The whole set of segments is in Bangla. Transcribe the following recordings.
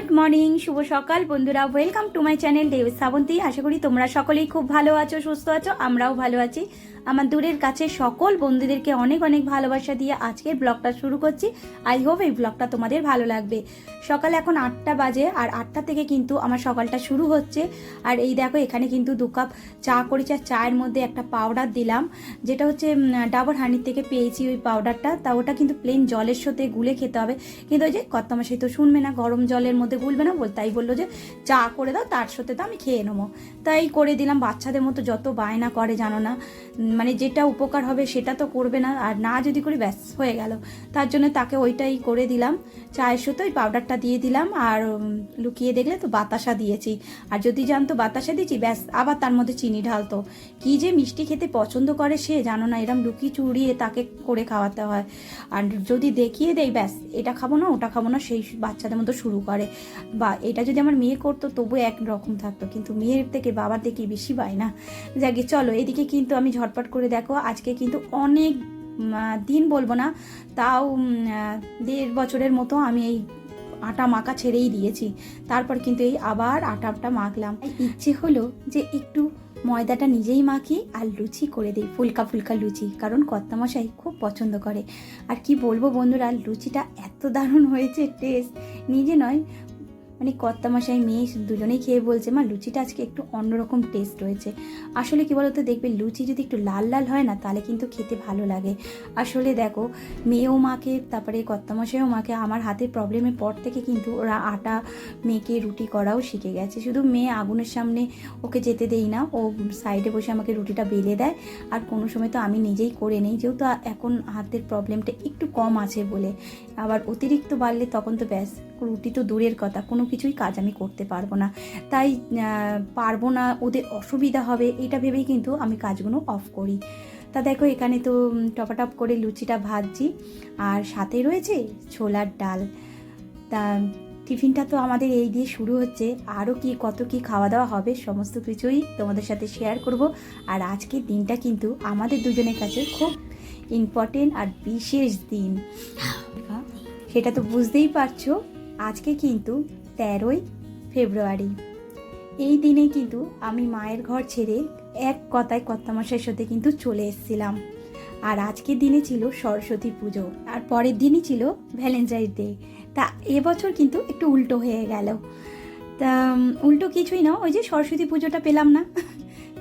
গুড মর্নিং, শুভ সকাল বন্ধুরা। Welcome to my channel Dev Srabanti আশা করি তোমরা সকলেই খুব ভালো আছো, সুস্থ আছো, আমরাও ভালো আছি। আমার দূরের কাছে সকল বন্ধুদেরকে অনেক অনেক ভালোবাসা দিয়ে আজকের ব্লগটা শুরু করছি। আই হোপ এই ব্লগটা তোমাদের ভালো লাগবে। সকাল এখন আটটা বাজে আর আটটা থেকে কিন্তু আমার সকালটা শুরু হচ্ছে। আর এই দেখো, এখানে কিন্তু দু কাপ চা করেছি আর চায়ের মধ্যে একটা পাউডার দিলাম। যেটা হচ্ছে ডাবর হানির থেকে পেয়েছি ওই পাউডারটা তা ওটা কিন্তু প্লেন জলের সাথে গুলে খেতে হবে। কিন্তু ওই যে কর্তামাশাই তো শুনবে না, গরম জলের মধ্যে গুলবে না বল তাই বলল যে, চা করে দাও, তার সাথে তো আমি খেয়ে নেব। তাই করে দিলাম। বাচ্চাদের মতো যত বায়না করে জানো না। মানে যেটা উপকার হবে সেটা তো করবে না, আর না যদি করি ব্যাস হয়ে গেল। তার জন্য তাকে ওইটাই করে দিলাম। চায়ের সুতো ওই পাউডারটা দিয়ে দিলাম, আর লুকিয়ে দেখলে তো বাতাসা দিয়েছি। আর যদি জানতো বাতাসা দিয়েছি, ব্যাস, আবার তার মধ্যে চিনি ঢালতো। কি যে মিষ্টি খেতে পছন্দ করে সে, জানো না, এরম লুকি চুড়িয়ে তাকে করে খাওয়াতে হয়। আর যদি দেখিয়ে দেয় ব্যাস, এটা খাব না, ওটা খাব না, সেই বাচ্চাদের মতো শুরু করে। বা এটা যদি আমার মেয়ে করতো তবু এক রকম থাকতো। কিন্তু মেয়ের থেকে বাবার থেকে বেশি পায় না। যাকে চলো, এদিকে কিন্তু আমি ঝটপট করে দেখো, আজকে কিন্তু অনেক দিন বলব না, তাও দেড় বছরের মতো আমি এই আটা মাখা ছেড়েই দিয়েছি। তারপর কিন্তু এই আবার আটাটা মাখলাম। ইচ্ছে হলো যে একটু ময়দাটা নিজেই মাখি আর লুচি করে দিই, ফুলকা ফুলকা লুচি, কারণ কর্তামশাই খুব পছন্দ করে। আর কি বলব বন্ধুরা, লুচিটা এত দারুণ হয়েছে টেস্ট নিজে নয় মানে কর্তামশাই, মেয়ে দুজনেই খেয়ে বলছে, মা, লুচিটা আজকে একটু অন্যরকম টেস্ট হয়েছে আসলে কি বলতো, দেখবে লুচি যদি একটু লাল লাল হয় না, তাহলে কিন্তু খেতে ভালো লাগে। আসলে দেখো, মেয়েও মাকে, তারপরে কর্তামশাইও মাকে, আমার হাতের প্রবলেমের পর থেকে কিন্তু ওরা আটা, মেয়েকে রুটি করাও শিখে গেছে। শুধু মেয়ে আগুনের সামনে ওকে যেতে দেই না, ও সাইডে বসে আমাকে রুটিটা বেলে দেয়। আর কোনো সময় তো আমি নিজেই করে নিই, যেহেতু এখন হাতের প্রবলেমটা একটু কম আছে বলে। আবার অতিরিক্ত বাড়লে তখন তো ব্যাস। রুটি তো দূরের কথা, কোনো কিছুই কাজ আমি করতে পারব না। তাই পারব না, ওদের অসুবিধা হবে, এটা ভেবেই কিন্তু আমি কাজগুলো অফ করি। তা দেখো, এখানে তো টপাটপ করে লুচিটা ভাজছি, আর সাথে রয়েছে ছোলার ডাল। তা, টিফিনটা তো আমাদের এই দিয়ে শুরু হচ্ছে আরও কি, কত কি খাওয়া দাওয়া হবে, সমস্ত কিছুই তোমাদের সাথে শেয়ার করব। আর আজকের দিনটা কিন্তু আমাদের দুজনের কাছে খুব ইম্পর্টেন্ট আর বিশেষ দিন। সেটা তো বুঝতেই পারছ। আজকে কিন্তু তেরোই ফেব্রুয়ারি। এই দিনে কিন্তু আমি মায়ের ঘর ছেড়ে এক কথায় কর্তামশাইয়ের সাথে কিন্তু চলে এসেছিলাম। আর আজকের দিনে ছিল সরস্বতী পুজো, আর পরের দিনই ছিল ভ্যালেন্টাইন ডে। তা এবছর কিন্তু একটু উল্টো হয়ে গেল। তা উল্টো কিছুই না, ওই যে সরস্বতী পুজোটা পেলাম না।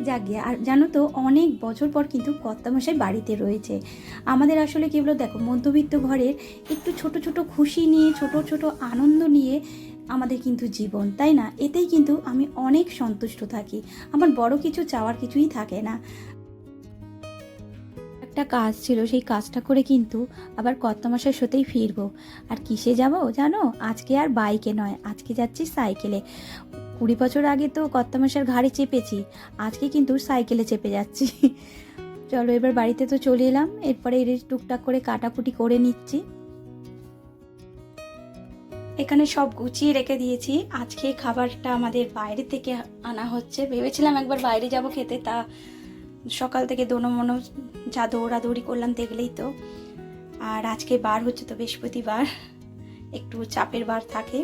যাক গিয়ে আর জানো তো, অনেক বছর পর কিন্তু কর্তামশাই বাড়িতে রয়েছে। আমাদের আসলে কি বলো, দেখো, মধ্যবিত্ত ঘরের একটু ছোট ছোট খুশি নিয়ে, ছোট ছোট আনন্দ নিয়ে আমাদের কিন্তু জীবন, তাই না? এতেই কিন্তু আমি অনেক সন্তুষ্ট থাকি। আমার বড় কিছু চাওয়ার কিছুই থাকে না। একটা কাজ ছিল, সেই কাজটা করে কিন্তু আবার কর্তামশার সাথেই ফিরবো। আর কিসে যাব, জানো? আজকে আর বাইকে নয়, আজকে যাচ্ছি সাইকেলে। কুড়ি বছর আগে তো কর্তামশার ঘাড়ে চেপেছি, আজকে কিন্তু সাইকেলে চেপে যাচ্ছি। চলো এবার বাড়িতে তো চলে এলাম, এরপরে এর টুকটাক করে কাটাকুটি করে নিচ্ছি। এখানে সব গুছিয়ে রেখে দিয়েছি। আজকে খাবারটা আমাদের বাইরে থেকে আনা হচ্ছে। ভেবেছিলাম একবার বাইরে যাব খেতে, তা সকাল থেকে দোনো মনো যা দৌড়াদৌড়ি করলাম দেখলেই তো। আর আজকে বার হচ্ছে তো বৃহস্পতিবার, একটু চাপের বার থাকে।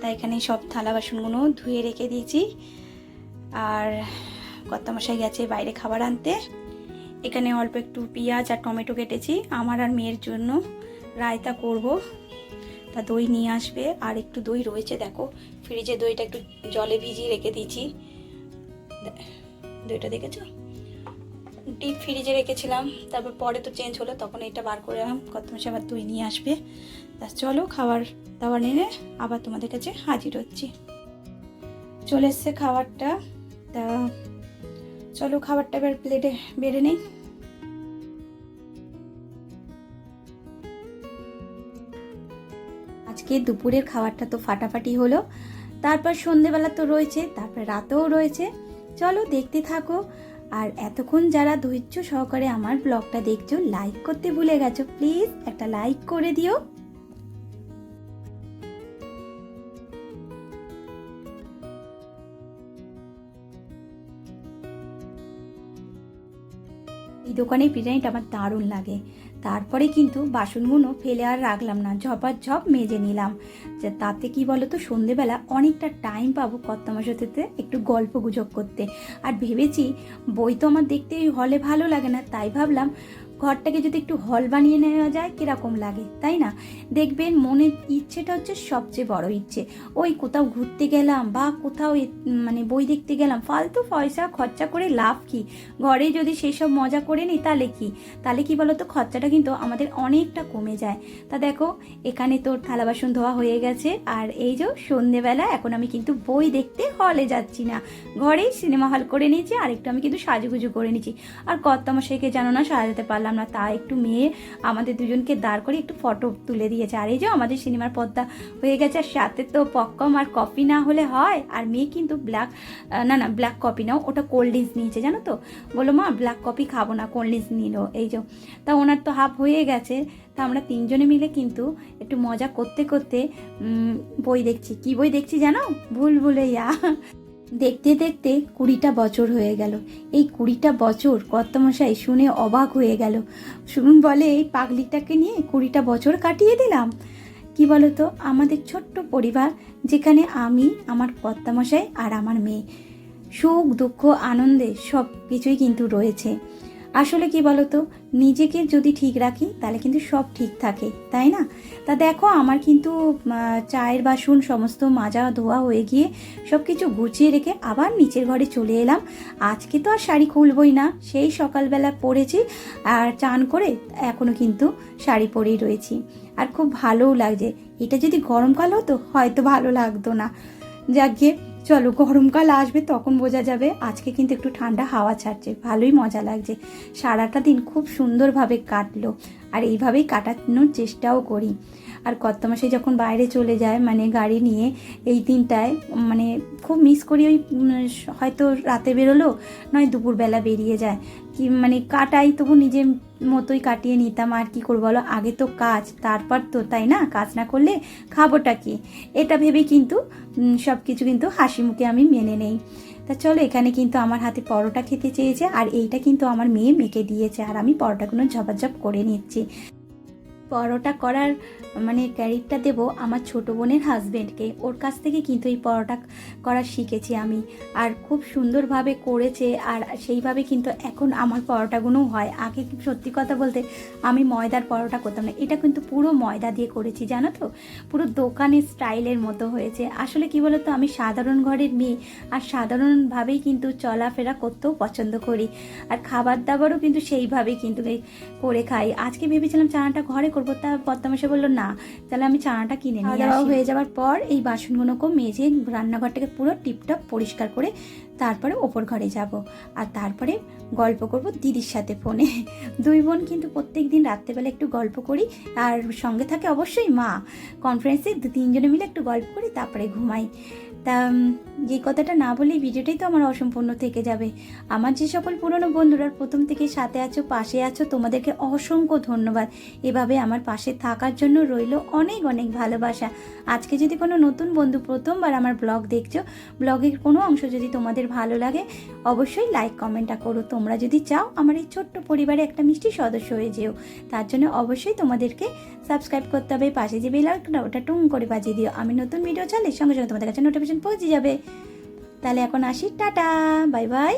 তাই এখানে সব থালা বাসনগুলো ধুয়ে রেখে দিয়েছি। আর কর্তামশাই গেছে বাইরে খাবার আনতে। এখানে অল্প একটু পেঁয়াজ আর টমেটো কেটেছি। আমার আর মেয়ের জন্য রায়তা করব। তা দই নিয়ে আসবে। আর একটু দই রয়েছে, দেখো। ফ্রিজে দইটা একটু জলে ভিজিয়ে রেখে দিয়েছি। দইটা দেখেছ? ডিপ ফ্রিজে রেখেছিলাম, তারপর পরে তো চেঞ্জ হলো, তখন এটা বার করে আম, কত মাসে আবার দই নিয়ে আসবে। তা চলো খাবার দাবার নিয়ে আবার তোমাদের কাছে হাজির হচ্ছি। চলে এসছে খাবারটা, তা চলো খাবারটা এবার প্লেটে বেড়ে নেই। আজকে দুপুরের খাবারটা তো ফাটাফাটি হলো, তারপর সন্ধেবেলা তো রয়েছে, তারপর রাতেও রয়েছে। চলো দেখতে থাকো আর এতক্ষণ যারা ধৈর্য সহকারে আমার ব্লগটা দেখছ লাইক করতে ভুলে গেছো প্লিজ একটা লাইক করে দিও। এই দোকানের বিরিয়ানিটা আমার দারুণ লাগে। তারপরে কিন্তু বাসনগুলো ফেলে আর রাখলাম না ঝপার ঝপ মেজে নিলাম। যে তাতে কি বলো তো সন্ধেবেলা অনেকটা টাইম পাবো কর্তামাশাতে একটু গল্প গুজব করতে। আর ভেবেছি বই তো আমার দেখতে হলে ভালো লাগে না, তাই ভাবলাম ঘরটাকে যদি একটু হল বানিয়ে নেওয়া যায়, কীরকম লাগে, তাই না? দেখবেন মনের ইচ্ছেটা হচ্ছে সবচেয়ে বড় ইচ্ছে। ওই কোথাও ঘুরতে গেলাম বা কোথাও মানে বই দেখতে গেলাম, ফালতু পয়সা খরচা করে লাভ কি? ঘরে যদি সেসব মজা করে নিই, তাহলে কি? তাহলে কি বলতো? খরচাটা কিন্তু আমাদের অনেকটা কমে যায়। তা দেখো, এখানে তোর থালা বাসন ধোয়া হয়ে গেছে, আর এই যে সন্ধেবেলা, এখন আমি কিন্তু বই দেখতে হলে যাচ্ছি না। ঘরেই সিনেমা হল করে নিয়েছি আর একটু আমি কিন্তু সাজুগুজু করে নিয়েছি। আর কর্তামশাইকে জানো না, সাজাতে পারলাম না, তা একটু মেয়ে আমাদের দুজনকে দাঁড় করে একটু ফটো তুলে দিয়েছে। আর এই যে আমাদের সিনেমার পর্দা হয়ে গেছে, আর সাথে তো পপকর্ন আর কপি না হলে হয়। আর মেয়ে কিন্তু ব্ল্যাক না না ব্ল্যাক কপি নাও, ওটা কোল্ড ড্রিঙ্কস নিয়েছে, জানো তো? বলো মা ব্ল্যাক কপি খাব না কোল্ড ড্রিঙ্কস নিল। এই যে, তা ওনার তো হাফ হয়ে গেছে। তা আমরা তিনজনে মিলে কিন্তু একটু মজা করতে করতে বই দেখছি। কি বই দেখছি জানো? ভুল ভুলেইয়া। দেখতে দেখতে কুড়িটা বছর হয়ে গেল। এই কুড়িটা বছর কর্তমশাই শুনে অবাক হয়ে গেল। শুনুন বলে এই পাগলিটাকে নিয়ে কুড়িটা বছর কাটিয়ে দিলাম। কি বলতো? আমাদের ছোট্ট পরিবার, যেখানে আমি, আমার কর্তামশাই আর আমার মেয়ে। সুখ, দুঃখ, আনন্দে সব কিছুই কিন্তু রয়েছে। আসলে কি বলতো? নিজেকে যদি ঠিক রাখি, তাহলে কিন্তু সব ঠিক থাকে, তাই না? তা দেখো, আমার কিন্তু চায়ের বাসন, সমস্ত মাজা ধোয়া হয়ে গিয়ে সব কিছু গুছিয়ে রেখে আবার নিচের ঘরে চলে এলাম। আজকে তো আর শাড়ি খুলবই না, সেই সকালবেলা পরেছি আর চান করে এখনও কিন্তু শাড়ি পরেই রয়েছি। আর খুব ভালোও লাগছে। এটা যদি গরমকাল হতো, হয়তো ভালো লাগতো না। যাক গিয়ে চলো, গরমকাল আসবে তখন বোঝা যাবে। আজকে কিন্তু একটু ঠান্ডা হাওয়া ছাড়ছে। ভালোই মজা লাগছে। সারাটা দিন খুব সুন্দরভাবে কাটলো। আর এইভাবেই কাটানোর চেষ্টাও করি। আর কর্তমাসে যখন বাইরে চলে যায় মানে গাড়ি নিয়ে, এই দিনটায় মানে খুব মিস করি ওই হয়তো রাতে বেরোলো, নয় দুপুরবেলা বেরিয়ে যায়। কি মানে কাটাই তবু নিজের মতোই কাটিয়ে নিতাম, আর কি করব বলো? আগে তো কাজ, তারপর তো, তাই না? কাজ না করলে খাবোটা কি? এটা ভেবে কিন্তু সব কিছু কিন্তু হাসি মুখে আমি মেনে নেই। তা চলো, এখানে কিন্তু আমার হাতে পরোটা খেতে চেয়েছে, আর এইটা কিন্তু আমার মেয়ে মেখে দিয়েছে, আর আমি পরোটাগুলো ঝপাঝপ করে নিচ্ছি। পরোটা করার মানে ক্যারিটটা দেব আমার ছোট বোনের হাজবেন্ডকে। ওর কাছ থেকে কিন্তু এই পরোটা করা শিখেছি আমি। আর খুব সুন্দরভাবে করেছে, আর সেইভাবে কিন্তু এখন আমার পরোটাগুলোও হয়। আগে সত্যি কথা বলতে আমি ময়দার পরোটা করতাম না। এটা কিন্তু পুরো ময়দা দিয়ে করেছি, জানো তো? পুরো দোকানের স্টাইলের মতো হয়েছে। আসলে কি বলতো, আমি সাধারণ ঘরের মেয়ে, আর সাধারণভাবেই কিন্তু চলাফেরা করতেও পছন্দ করি। আর খাবার দাবারও কিন্তু সেইভাবেই কিন্তু করে খাই। আজকে ভেবেছিলাম চানাটা ঘরে করব তা পদ্মামাসে বলল না তাহলে আমি চানাটা কিনে নিয়ে আসি। হয়ে যাওয়ার পর এই বাসনগুলোকে মেজে রান্নাঘরটাকে পুরো টিপটপ পরিষ্কার করে তারপরে ওপর ঘরে যাব। আর তারপরে গল্প করব দিদির সাথে ফোনে। দুই বোন কিন্তু প্রত্যেক দিন রাত্রেবেলা একটু গল্প করি আর সঙ্গে থাকে অবশ্যই মা। কনফারেন্সে দু তিনজনে মিলে একটু গল্প করি তারপরে ঘুমাই। তা যে কথাটা না বলেই ভিডিওটাই তো আমার অসম্পূর্ণ থেকে যাবে। আমার যে সকল পুরনো বন্ধুরা প্রথম থেকে সাথে আছো, পাশে আছো, তোমাদেরকে অসংখ্য ধন্যবাদ। এভাবে আমার পাশে থাকার জন্য রইল অনেক অনেক ভালোবাসা। আজকে যদি কোনো নতুন বন্ধু প্রথমবার আমার ব্লগ দেখছ, ব্লগের কোনো অংশ যদি তোমাদের ভালো লাগে, অবশ্যই লাইক কমেন্টটা করো। তোমরা যদি চাও আমার এই ছোট্ট পরিবারে একটা মিষ্টি সদস্য হয়ে যেও। তার জন্য অবশ্যই তোমাদেরকে সাবস্ক্রাইব করতে হবে, পাশে যে বেল আইকনটা ওটা টুং করে বাজিয়ে দিও। আমি নতুন ভিডিও চালে সঙ্গে সঙ্গে তোমাদের কাছে নোটিফিকেশন পৌঁছে যাবে। তাহলে এখন আসি, টাটা বাই বাই